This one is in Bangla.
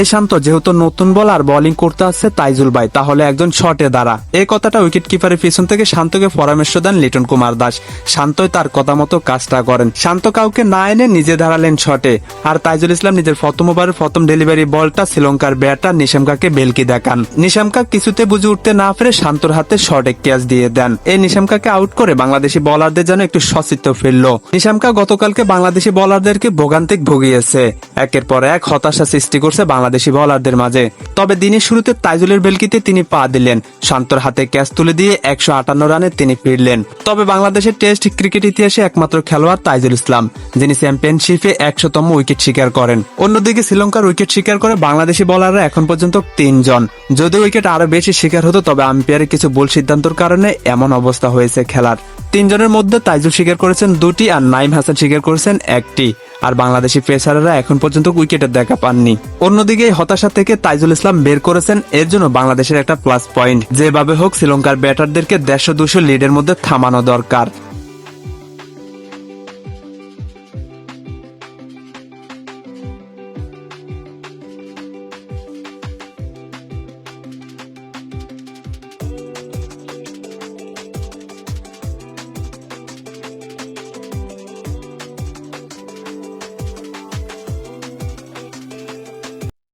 এই শান্ত, যেহেতু নতুন বল আর বোলিং করতে আসছে তাইজুল ভাই, তাহলে একজন শটে দাঁড়া। এই কথাটা উইকেট কিপারের পিছন থেকে শান্তকে পরামর্শ দেন লিটন কুমার দাস। শান্তই তার কথা মতো কাজটা করেন। শান্ত কাউকে না এনে নিজে দাঁড়ালেন শটে আর তাইজুল ইসলাম নিজের প্রথম ওভারের প্রথম ডেলিভারি বলটা শ্রীলঙ্কার ব্যাটার নিশামকাকে বেলকি দেখান। নিশামকা কিছুতে বুঝে উঠতে না পেরে শান্তর হাতে শর্টে ক্যাচ দিয়ে দেন। এই নিশামকাকে আউট করে বাংলাদেশি বলারদের যেন একটু সচিত্র ফিরল। নিশামকা গতকালকে বাংলাদেশি বলারদেরকে ভোগান্তিক ভুগিয়েছে। একের পর এক হতাশা সৃষ্টি করছে বাংলাদেশি বলারদের মাঝে। তবে দিনের শুরুতে তাইজুলের বেলকিতে তিনি পা দিলেন। শান্তর হাতে ক্যাচ তুলে দিয়ে একশো আটান্ন রানে তিনি ফিরলেন। তবে বাংলাদেশের টেস্ট ক্রিকেট ইতিহাসে একমাত্র খেলোয়াড় তাইজুল ইসলাম, যিনি চ্যাম্পিয়নশিপে একশোতম উইকেট শিকার করেন। অন্যদিকে শ্রীলঙ্কার উইকেট শিকার করে বাংলাদেশি বলাররা এখন পর্যন্ত তিনজন। যদি উইকেট আরও বেশি শিকার হতো, তবে আম্পায়ারের কিছু ভুল সিদ্ধান্তর কারণে এমন অবস্থা হয়েছে খেলার। তিনজনের মধ্যে তাইজুল স্বীকার করেছেন দুটি আর নাইম হাসান স্বীকার করেছেন একটি। আর বাংলাদেশি পেসাররা এখন পর্যন্ত উইকেটের দেখা পাননি। অন্যদিকে হতাশা থেকে তাইজুল ইসলাম বের করেছেন, এর জন্য বাংলাদেশের একটা প্লাস পয়েন্ট যেভাবে হোক, শ্রীলঙ্কার ব্যাটারদেরকে দেড়শো দুশো লিডের মধ্যে থামানো দরকার।